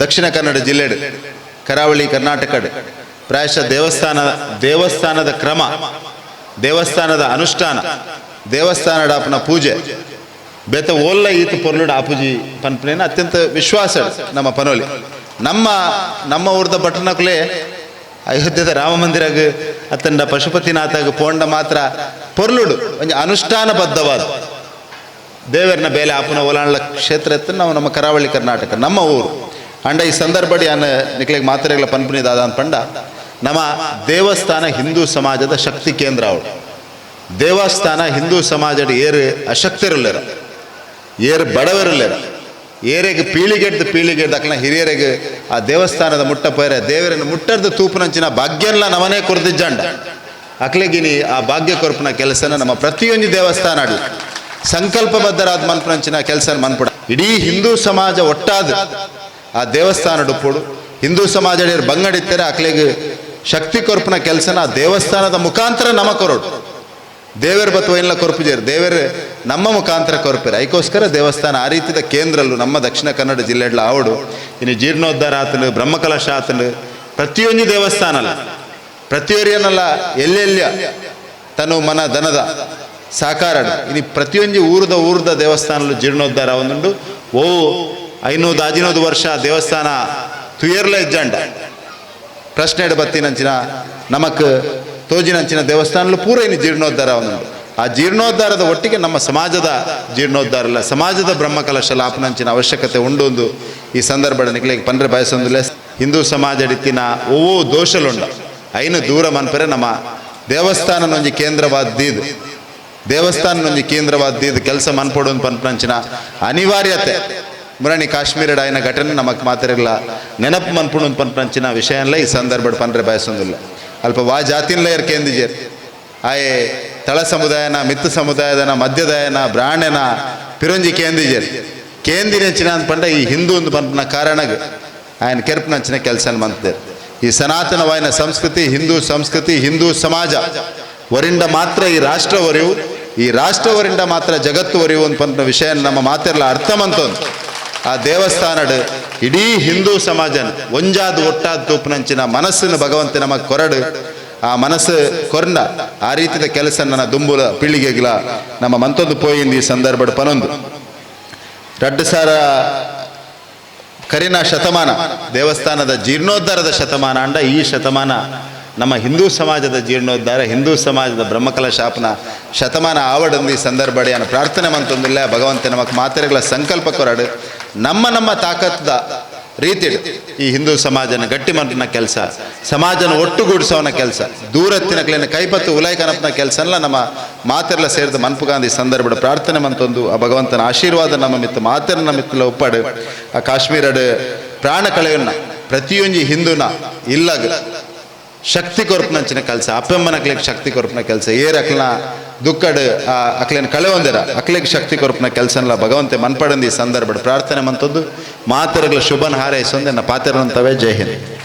ದಕ್ಷಿಣ ಕನ್ನಡ ಜಿಲ್ಲೆ ಕರಾವಳಿ ಕರ್ನಾಟಕಡ್ ಪ್ರಾಯಶಃ ದೇವಸ್ಥಾನ ದೇವಸ್ಥಾನದ ಕ್ರಮ, ದೇವಸ್ಥಾನದ ಅನುಷ್ಠಾನ, ದೇವಸ್ಥಾನದ ಅಪ್ಪನ ಪೂಜೆ. ಬೇತ ಓಲ್ಲ ಈತ ಪೊರ್ಲುಡ ಆಪುಜಿ ಪನ್ಪನೇನ ಅತ್ಯಂತ ವಿಶ್ವಾಸ ನಮ್ಮ ಪನೋಲಿ. ನಮ್ಮ ನಮ್ಮ ಊರದ ಪಟ್ಟಣಕ್ಕಲೇ ಅಯೋಧ್ಯದ ರಾಮ ಮಂದಿರಾಗ ಅತ್ತಂಡ ಪಶುಪತಿನಾಥಾಗ ಪೋಂಡ ಮಾತ್ರ ಪೊರ್ಲುಡು ಒಂದು ಅನುಷ್ಠಾನಬದ್ಧವಾದ. ದೇವರನ್ನ ಬೇಲೆ ಆಪುನ ಓಲಾಳ ಕ್ಷೇತ್ರ ಎತ್ತ ನಾವು ನಮ್ಮ ಕರಾವಳಿ ಕರ್ನಾಟಕ, ನಮ್ಮ ಊರು. ಅಂಡ ಈ ಸಂದರ್ಭಡಿ ಅನ್ನ ನಿಕ್ಲೆಗ್ ಮಾತ್ರೆಗಳ ಪನ್ಪುನಿದಾದ ಅಂತ ಪಂಡ, ನಮ್ಮ ದೇವಸ್ಥಾನ ಹಿಂದೂ ಸಮಾಜದ ಶಕ್ತಿ ಕೇಂದ್ರ ಅವಳು. ದೇವಸ್ಥಾನ ಹಿಂದೂ ಸಮಾಜದ ಏರು ಅಶಕ್ತರಿಲ್ಲರ, ಏರು ಬಡವರಲ್ಲ ಏರೆಗೆ ಪೀಳಿಗೆಡ್ದು ಪೀಳಿಗೆಡ್ದು ಅಕ್ಲ ಹಿರಿಯರಿಗೆ ಆ ದೇವಸ್ಥಾನದ ಮುಟ್ಟ ಪೈರ ದೇವರನ್ನು ಮುಟ್ಟರ್ದು ತೂಪುನಂಚಿನ ಭಾಗ್ಯನ್ಲ ನಮನೇ ಕೊರ್ದಿಜ್ಜಂಡ. ಅಕ್ಲೆಗಿನಿ ಆ ಭಾಗ್ಯ ಕೊರಪಿನ ಕೆಲಸನ ನಮ್ಮ ಪ್ರತಿಯೊಂದು ದೇವಸ್ಥಾನ ಅಡ್ಲ ಸಂಕಲ್ಪಬದ್ಧರಾದ ಮನ್ಪುನಂಚಿನ ಕೆಲಸ ಮನ್ಪುಡ. ಇಡೀ ಹಿಂದೂ ಸಮಾಜ ಒಟ್ಟಾದ ಆ ದೇವಸ್ಥಾನ ಡುಪ್ಪುಡು. ಹಿಂದೂ ಸಮಾಜ ಬಂಗಡಿತ್ತಾರೆ ಅಕ್ಲೆಗೆ ಶಕ್ತಿ ಕೊರ್ಪನ ಕೆಲಸನ ಆ ದೇವಸ್ಥಾನದ ಮುಖಾಂತರ ನಮ ಕೊರೋಡು. ದೇವರ ಬತ್ವ ಇಲ್ಲ ಕೊರ್ಪುಜೇರು, ದೇವರ ನಮ್ಮ ಮುಖಾಂತರ ಕೊರ್ಪೇರು. ಐಕೋಸ್ಕರ ದೇವಸ್ಥಾನ ಆ ರೀತಿಯ ಕೇಂದ್ರಲ್ಲೂ ನಮ್ಮ ದಕ್ಷಿಣ ಕನ್ನಡ ಜಿಲ್ಲೆಡ್ಲ ಆವಡು. ಇನ್ನು ಜೀರ್ಣೋದ್ಧಾರ ಆತನು ಬ್ರಹ್ಮಕಲಶ ಆತನು ಪ್ರತಿಯೊಂದು ದೇವಸ್ಥಾನ ಅಲ್ಲ. ಪ್ರತಿಯೊರಿಯನಲ್ಲ ಎಲ್ಲೆಲ್ಲ ತನು ಮನ ದನದ ಸಾಕಾರ ಇನ್ನು ಪ್ರತಿಯೊಂದು ಊರದ ಊರದ ದೇವಸ್ಥಾನಲು ಜೀರ್ಣೋದ್ಧಾರ ಒಂದುಂಡು. ಓ ಐನೂದು ಹದಿನೈದು ವರ್ಷ ದೇವಸ್ಥಾನ ತುಯರ್ಲ ಇಜ್ಜಂಡ ಪ್ರಶ್ನೆ ಬತ್ತಿನಂಚಿನ ನಮಕ್ ತೋಜಿನಂಚಿನ ದೇವಸ್ಥಾನಲು ಪೂರ ಇನ್ನು ಜೀರ್ಣೋದ್ಧಾರ ಒಂದು. ಆ ಜೀರ್ಣೋದ್ಧಾರದ ಒಟ್ಟಿಗೆ ನಮ್ಮ ಸಮಾಜದ ಜೀರ್ಣೋದ್ಧಾರ ಇಲ್ಲ. ಸಮಾಜದ ಬ್ರಹ್ಮಕಲಶ ಲಾಪನಂಚಿನ ಅವಶ್ಯಕತೆ ಉಂಡು ಒಂದು ಈ ಸಂದರ್ಭ ನಿಕ್ಲಿಗೆ ಪಂಡ್ರೆ ಬಯಸೊಂದಿಲ್ಲ. ಹಿಂದೂ ಸಮಾಜ ಇತ್ತಿನ ಓ ದೋಷಲುಂಡ. ಐನು ದೂರ ಮನ್ಪರೆ ನಮ್ಮ ದೇವಸ್ಥಾನ ಒಂಜಿ ಕೇಂದ್ರವಾದ್ದೀದು. ದೇವಸ್ಥಾನ ಒಂಜಿ ಕೇಂದ್ರವಾದ್ದೀದು ಕೆಲಸ ಮನ್ಪೊಡೊಂದು ಪನ್ಪಂಚಿನ ಅನಿವಾರ್ಯತೆ. ಮುರಾಣಿ ಕಾಶ್ಮೀರ ಡಾಯಿನ ಘಟನೆ ನಮಗೆ ಮಾತಿರಲ್ಲ ನೆನಪು ಮನ್ಪುಣ ವಿಷಯ ಅಲ್ಲ, ಈ ಸಂದರ್ಭ ಪಂಡ್ರೆ ಬಯಸೋದಿಲ್ಲ. ಅಲ್ಪ ವಾ ಜಾತಿನ್ಲ ಇರ್ ಕೇಂದಿಜೇರ್ ಆಯೆ ತಳ ಸಮುದಾಯನ, ಮಿತ್ತು ಸಮುದಾಯದನ, ಮಧ್ಯದಾಯನ ಬ್ರಾಹ್ಮಣನ ಪಿರಂಜಿ ಕೇಂದಿಜೇರ್ ಕೇಂದಿನಂಚಿನ ಪಂಡ ಈ ಹಿಂದೂ ಒಂದು ಪಂಪನ ಕಾರಣಗೆ ಆಯನ ಕೆರ್ಪನಂಚಿನ ಕೆಲಸ ಮಂತಿದ್ದಾರೆ ಈ ಸನಾತನವಾಯಿನ ಸಂಸ್ಕೃತಿ, ಹಿಂದೂ ಸಂಸ್ಕೃತಿ, ಹಿಂದೂ ಸಮಾಜ. ವರಿಂಡ ಮಾತ್ರ ಈ ರಾಷ್ಟ್ರ ಒರಿವು, ಈ ರಾಷ್ಟ್ರ ರಾಷ್ಟ್ರವರಿಂದ ಮಾತ್ರ ಜಗತ್ತು ಒರಿವು ಅಂತ ವಿಷಯ ನಮ್ಮ ಮಾತಿರಲ್ಲ ಅರ್ಥ ಮಂತೊಂದು ಆ ದೇವಸ್ಥಾನಡ್ ಇಡೀ ಹಿಂದೂ ಸಮಾಜನ್ ಒಂಜಾದ್ ಒಟ್ಟಾದ ತೂಪನಂಚಿನ ಮನಸ್ಸನ್ನು ಭಗವಂತ ನಮಗೆ ಕೊರಡು. ಆ ಮನಸ್ಸು ಕೊರಂಡ ಆ ರೀತಿಯ ಕೆಲಸ ನನ್ನ ದುಂಬುಲ ಪೀಳಿಗೆಗ್ಲ ನಮ್ಮ ಮಂತೊಂದು ಪೋಯಿಂದ ಈ ಸಂದರ್ಭ ಪನೊಂದು. ರಡ್ಡು ಸಾರ ಕರಿನ ಶತಮಾನ ದೇವಸ್ಥಾನದ ಜೀರ್ಣೋದ್ಧಾರದ ಶತಮಾನ ಅಂಡ ಈ ಶತಮಾನ ನಮ್ಮ ಹಿಂದೂ ಸಮಾಜದ ಜೀರ್ಣೋದ್ಧಾರ, ಹಿಂದೂ ಸಮಾಜದ ಬ್ರಹ್ಮಕಲಶಾಪನ ಶತಮಾನ ಆವಡಂದಿ ಈ ಸಂದರ್ಭ ಅನ್ನ ಪ್ರಾರ್ಥನೆ ಮಂತೊಂದಿಲ್ಲ ಭಗವಂತ ನಮಗೆ ಮಾತ್ರೆಗಳ ಸಂಕಲ್ಪ ಕೊರಡು, ನಮ್ಮ ನಮ್ಮ ತಾಕತ್ದ ರೀತಿ ಈ ಹಿಂದೂ ಸಮಾಜನ ಗಟ್ಟಿ ಮಂಟಿನ ಕೆಲಸ, ಸಮಾಜನ ಒಟ್ಟುಗೂಡಿಸೋನ ಕೆಲಸ, ದೂರತ್ತಿನ ಕೈಪತ್ತು ಉಲೈಕನಪ್ಪನ ಕೆಲಸ ಎಲ್ಲ ನಮ್ಮ ಮಾತೆರ್ಲ ಸೇರಿದ ಮನ್ಪು ಗಾಂಧಿ ಸಂದರ್ಭದ ಪ್ರಾರ್ಥನೆ ಮಂತೊಂದು ಆ ಭಗವಂತನ ಆಶೀರ್ವಾದ ನಮ್ಮ ಮಿತ್ತು ಮಾತೆರ್ನ ಮಿತ್ತಲ ಒಪ್ಪಾಡು. ಆ ಕಾಶ್ಮೀರಡ್ ಪ್ರಾಣ ಕಳೆಯನ್ನ ಪ್ರತಿಯೊಂದು ಹಿಂದೂನ ಇಲ್ಲಗ ಶಕ್ತಿ ಕೊರ್ಪನಂಚಿನ ಕೆಲಸ ಅಪ್ಪೆಮ್ಮನಕ್ಲಿಗೆ ಶಕ್ತಿ ಕೊರ್ಪನ ಕೆಲಸ, ಏರ್ ಅಕ್ಲನ ದುಕ್ಕಡ್, ಆ, ಅಕ್ಲೇನ ಕಳೆ ಒಂದಿರ, ಅಕ್ಲಿಗೆ ಶಕ್ತಿ ಕೊರ್ಪನ ಅಲ್ಲ ಭಗವಂತೆ ಮನ್ಪಡಂದಿ ಸಂದರ್ಭ ಪ್ರಾರ್ಥನೆ ಮಂತದ್ದು ಮಾತರಗಳ ಶುಭನ ಹಾರೈಸೊಂದೆ ನನ್ನ ಪಾತ್ರರಂತವೇ ಜೈ ಹಿಂದ್.